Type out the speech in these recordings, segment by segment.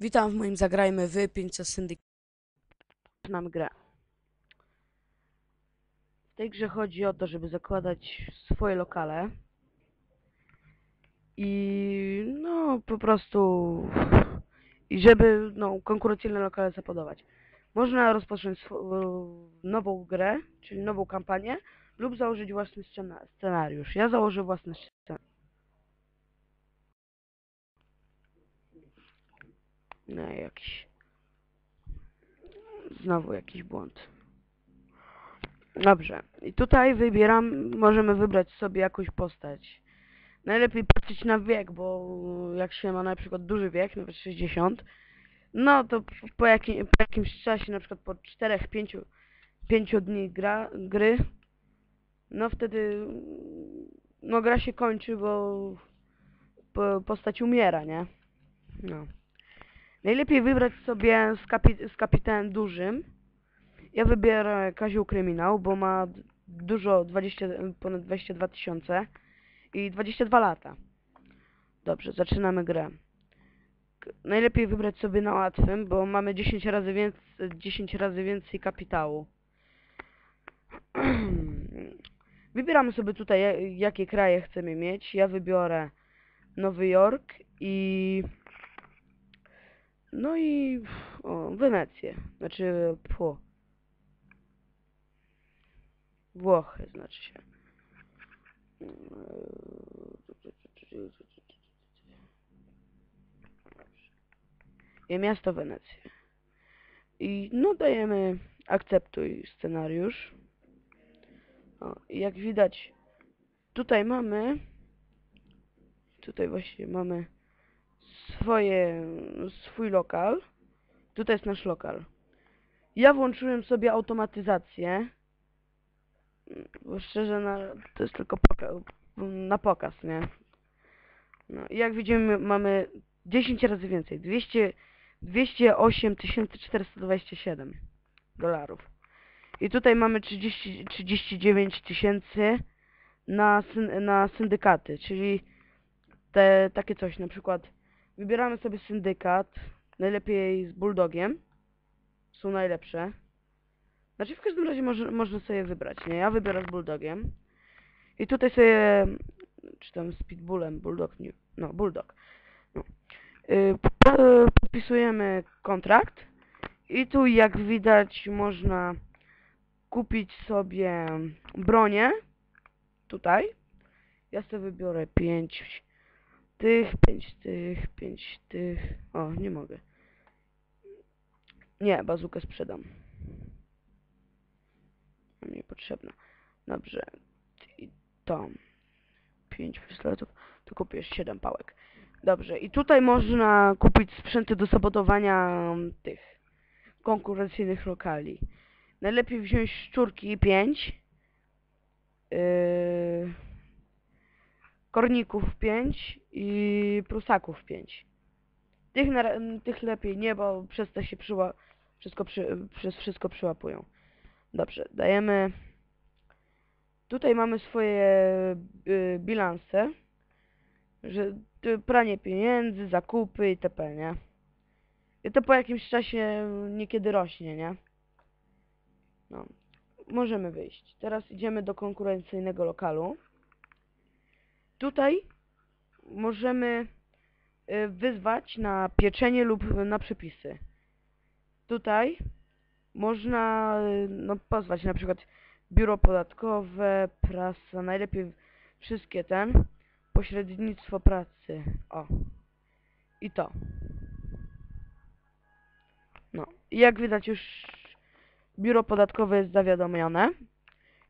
Witam w moim Zagrajmy w 500 Syndyk. Zaczynamy grę. W tej grze chodzi o to, żeby zakładać swoje lokale. I no po prostu i żeby no konkurencyjne lokale zapodować. Można rozpocząć nową grę, czyli nową kampanię lub założyć własny scena- scenariusz. Ja założę własny scenariusz. No jakiś. Znowu jakiś błąd. Dobrze. I tutaj wybieram, możemy wybrać sobie jakąś postać. Najlepiej patrzeć na wiek, bo jak się ma na przykład duży wiek, nawet 60, no to po, jakim, po jakimś czasie, na przykład po 4-5 5 dni gra, gry, no wtedy no gra się kończy, bo po, postać umiera, nie? No. Najlepiej wybrać sobie z, kapi z kapitanem dużym. Ja wybiorę Kaziu Kryminał, bo ma dużo, 20, ponad 22 tysiące i 22 lata. Dobrze, zaczynamy grę. Najlepiej wybrać sobie na łatwym, bo mamy 10 razy więcej, 10 razy więcej kapitału. Wybieramy sobie tutaj, ja- jakie kraje chcemy mieć. Ja wybiorę Nowy Jork i... No i o, Wenecję. Znaczy, pu. Włochy, znaczy się. I miasto Wenecję. I no dajemy akceptuj scenariusz. O, jak widać, tutaj mamy, tutaj właśnie mamy swoje, swój lokal. Tutaj jest nasz lokal. Ja włączyłem sobie automatyzację. Bo szczerze, na, to jest tylko poka na pokaz, nie? No, jak widzimy, mamy 10 razy więcej. 200, 208 427 dolarów. I tutaj mamy 30, 39 tysięcy na, syn, na syndykaty, czyli te takie coś, na przykład wybieramy sobie syndykat, najlepiej z bulldogiem, są najlepsze. Znaczy w każdym razie może, można sobie wybrać, nie? Ja wybiorę z bulldogiem. I tutaj sobie, czy tam z pitbullem, bulldog, nie, no bulldog. No. Y, po- podpisujemy kontrakt i tu jak widać można kupić sobie bronię. Tutaj. Ja sobie wybiorę 5 tych, 5 tych, 5 tych. O, nie mogę. Nie, bazukę sprzedam. Mi potrzebna. Dobrze. I to. 5 pistoletów. Tu kupię 7 pałek. Dobrze. I tutaj można kupić sprzęty do sabotowania tych konkurencyjnych lokali. Najlepiej wziąć szczurki 5. Yy, korników 5 i prusaków 5. Tych, na, tych lepiej nie, bo przez te się przyła, wszystko przy, przez wszystko przyłapują. Dobrze, dajemy... Tutaj mamy swoje y, bilanse, że pranie pieniędzy, zakupy itp., nie? I to po jakimś czasie niekiedy rośnie, nie? No, możemy wyjść. Teraz idziemy do konkurencyjnego lokalu. Tutaj możemy y, wyzwać na pieczenie lub na przepisy. Tutaj można y, no, pozwać na przykład biuro podatkowe, prasa, najlepiej wszystkie ten, pośrednictwo pracy. O. I to. No. Jak widać już biuro podatkowe jest zawiadomione.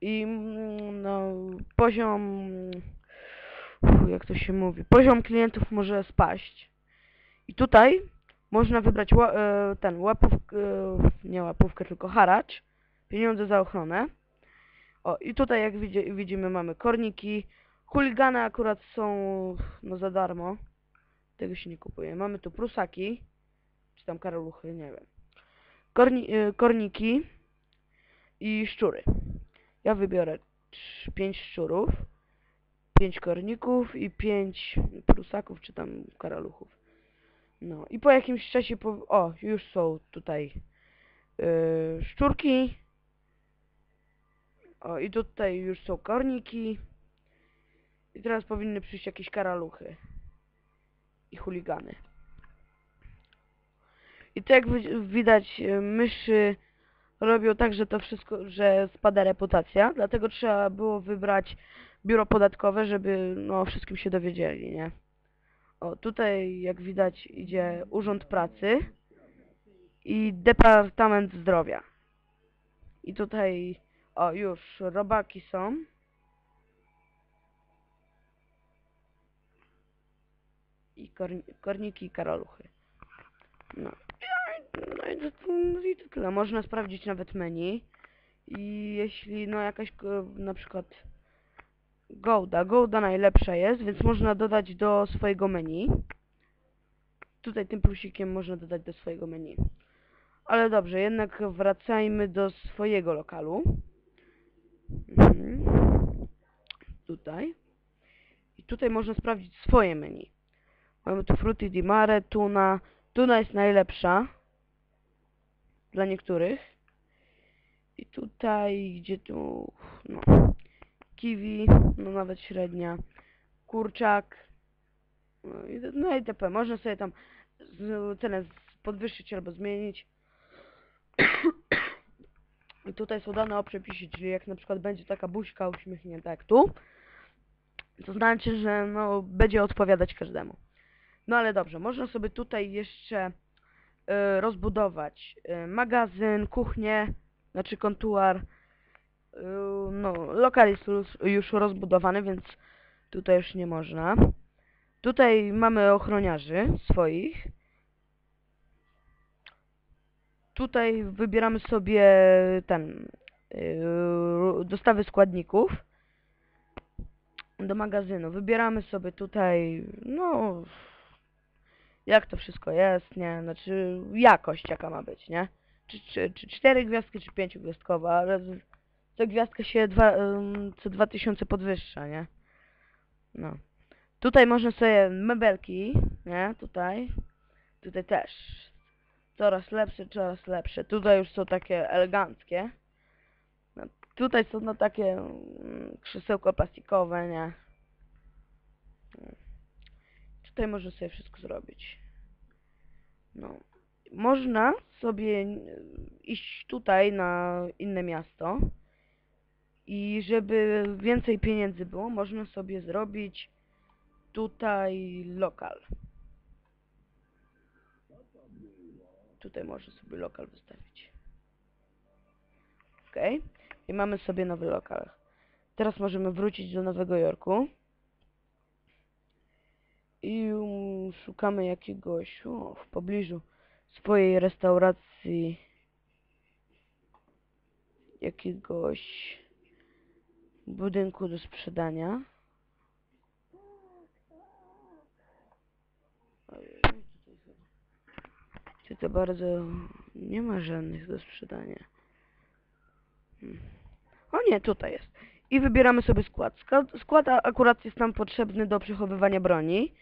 I mm, no, poziom, Jak to się mówi, poziom klientów może spaść. I tutaj można wybrać e, ten łapówkę, nie łapówkę, tylko haracz, pieniądze za ochronę. O, i tutaj jak widzi, widzimy mamy korniki, chuligany akurat są no za darmo, tego się nie kupuje. Mamy tu prusaki, czy tam karaluchy, nie wiem. Korni, e, korniki i szczury. Ja wybiorę 5 szczurów, 5 korników i 5 prusaków czy tam karaluchów. No i po jakimś czasie, po... o, już są tutaj yy, szczurki. O, i tutaj już są korniki. I teraz powinny przyjść jakieś karaluchy. I chuligany. I wi- widać, y, myszy robią tak, że to wszystko, że spada reputacja, dlatego trzeba było wybrać biuro podatkowe, żeby no o wszystkim się dowiedzieli, nie? O, tutaj jak widać idzie Urząd Pracy i Departament Zdrowia. I tutaj, o już, robaki są. I korni korniki i karaluchy. No. No i to, no i to tyle. Można sprawdzić nawet menu. I jeśli no jakaś na przykład Golda, Golda najlepsza jest, więc można dodać do swojego menu. Tutaj tym plusikiem można dodać do swojego menu. Ale dobrze, jednak wracajmy do swojego lokalu. Mhm. Tutaj. I tutaj można sprawdzić swoje menu. Mamy tu Fruity di Mare, tuna. Tuna jest najlepsza. Dla niektórych. I tutaj, gdzie tu, no, kiwi, no nawet średnia, kurczak, no i, no i itp. Można sobie tam cenę podwyższyć albo zmienić. I tutaj są dane o przepisie, czyli jak na przykład będzie taka buźka uśmiechnięta jak tu, to znaczy, że no, będzie odpowiadać każdemu. No ale dobrze, można sobie tutaj jeszcze y, rozbudować y, magazyn, kuchnię, znaczy kontuar. No, lokal jest już, już rozbudowany, więc tutaj już nie można. Tutaj mamy ochroniarzy swoich. Tutaj wybieramy sobie ten yy, dostawy składników do magazynu. Wybieramy sobie tutaj, no, jak to wszystko jest, nie? Znaczy, jakość jaka ma być, nie? Czy, czy, czy cztery gwiazdki, czy pięciogwiazdkowa, co gwiazdka się dwa, co 2000 podwyższa, nie? No. Tutaj można sobie mebelki, nie? Tutaj. Tutaj też. Coraz lepsze, coraz lepsze. Tutaj już są takie eleganckie. No, tutaj są no takie mm, krzesełko plastikowe, nie? Tutaj można sobie wszystko zrobić. No. Można sobie iść tutaj na inne miasto i żeby więcej pieniędzy było, można sobie zrobić tutaj lokal. Tutaj można sobie lokal wystawić. Ok. I mamy sobie nowy lokal. Teraz możemy wrócić do Nowego Jorku. I szukamy jakiegoś o, w pobliżu swojej restauracji jakiegoś budynku do sprzedania. Chyba. Tutaj bardzo nie ma żadnych do sprzedania. Hmm. O nie, tutaj jest. I wybieramy sobie skład. Skład, akurat jest nam potrzebny do przechowywania broni.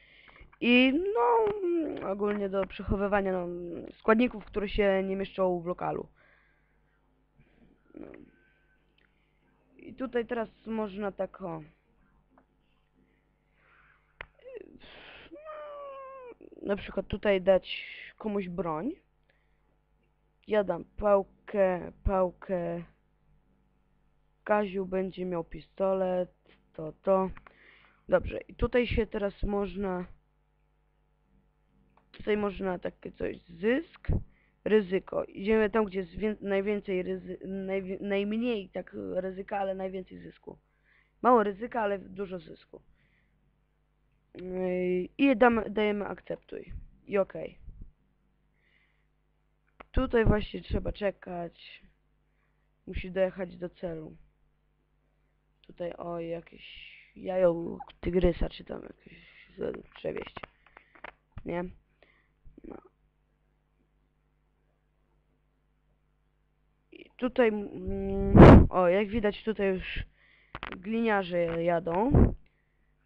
I no, mm, ogólnie do przechowywania no, składników, które się nie mieszczą w lokalu. No. I tutaj teraz można tak o. Na przykład tutaj dać komuś broń. Ja dam pałkę, pałkę. Kaziu będzie miał pistolet, to, to. Dobrze, i tutaj się teraz można... Tutaj można takie coś, zysk, ryzyko. Idziemy tam, gdzie jest wię- najwięcej ryzy... najwi- najmniej tak ryzyka, ale najwięcej zysku. Mało ryzyka, ale dużo zysku. Yy, I damy, dajemy akceptuj. I OK. Tutaj właśnie trzeba czekać. Musi dojechać do celu. Tutaj o jakieś jajo tygrysa czy tam jakieś przewieźć. Nie? No. I tutaj mm, o jak widać tutaj już gliniarze jadą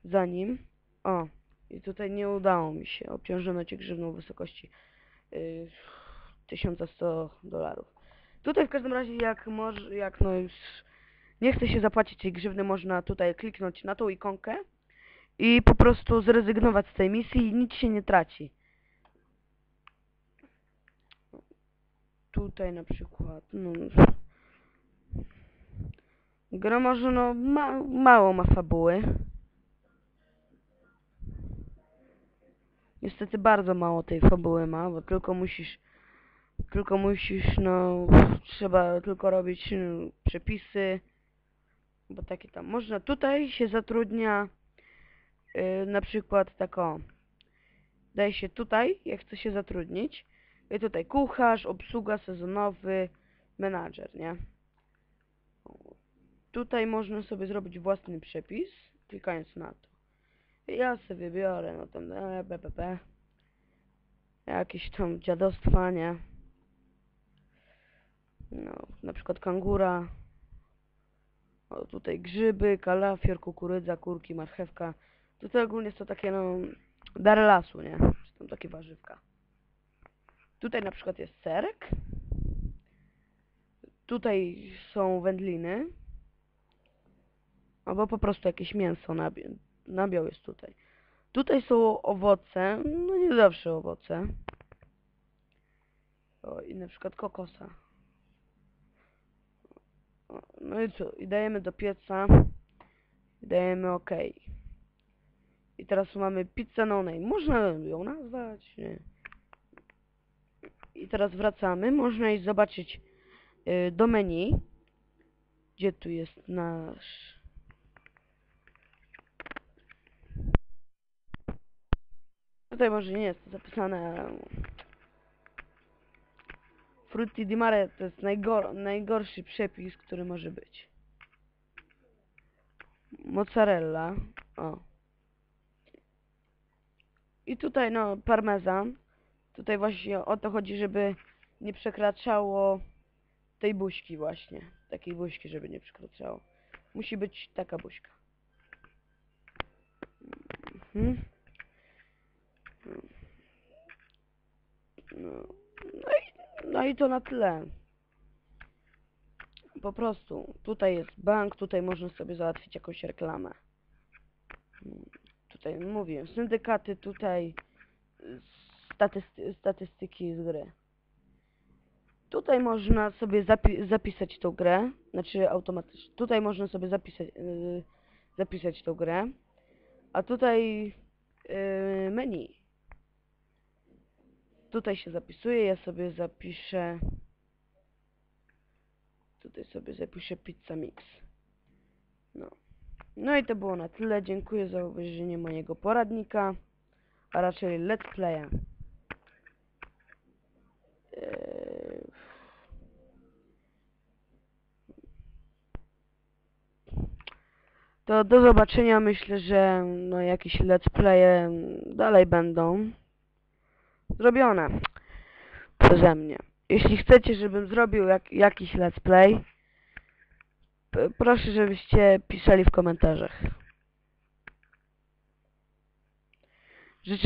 za nim. O, I tutaj nie udało mi się. Obciążono cię grzywną wysokości y, 1100 dolarów. Tutaj w każdym razie jak może, jak no już nie chce się zapłacić tej grzywny, można tutaj kliknąć na tą ikonkę i po prostu zrezygnować z tej misji i nic się nie traci. Tutaj na przykład, no... Gra może no ma, mało ma fabuły. Niestety bardzo mało tej fabuły ma, bo tylko musisz tylko musisz, no, trzeba tylko robić no, przepisy, bo takie tam można. Tutaj się zatrudnia yy, na przykład tak o, daje się tutaj, jak chce się zatrudnić, tutaj kucharz, obsługa, sezonowy, menadżer, nie? Tutaj można sobie zrobić własny przepis, klikając na to. Ja sobie wybiorę, no tam, e, BPP. Jakieś tam dziadostwa, nie? No, na przykład kangura. O, tutaj grzyby, kalafior, kukurydza, kurki, marchewka. Tutaj ogólnie jest to takie, no, dary lasu, nie? Czy tam takie warzywka. Tutaj na przykład jest serek. Tutaj są wędliny. Albo po prostu jakieś mięso, nabi nabiał jest tutaj. Tutaj są owoce, no nie zawsze owoce. O, i na przykład kokosa. No i co? I dajemy do pieca. I dajemy OK. I teraz mamy pizza no name. Można ją nazwać, nie? I teraz wracamy. Można iść zobaczyć y, do menu. Gdzie tu jest nasz... Tutaj może nie jest to zapisane. Frutti di mare to jest najgor najgorszy przepis, który może być. Mozzarella. O. I tutaj no parmezan. Tutaj właśnie o to chodzi, żeby nie przekraczało tej buźki właśnie. Takiej buźki, żeby nie przekraczało. Musi być taka buźka. Mhm. No, no, i, no i to na tyle. Po prostu. Tutaj jest bank, tutaj można sobie załatwić jakąś reklamę. Tutaj mówię, syndykaty, tutaj statysty statystyki z gry. Tutaj można sobie zapi zapisać tą grę, znaczy automatycznie. Tutaj można sobie zapisać, yy, zapisać tą grę, a tutaj yy, menu. Tutaj się zapisuje, ja sobie zapiszę... Tutaj sobie zapiszę Pizza Mix. No. No i to było na tyle. Dziękuję za obejrzenie mojego poradnika, a raczej let's playa. To do zobaczenia. Myślę, że no jakieś let's playe dalej będą zrobione przeze mnie. Jeśli chcecie, żebym zrobił jak, jakiś let's play, proszę, żebyście pisali w komentarzach. Życzę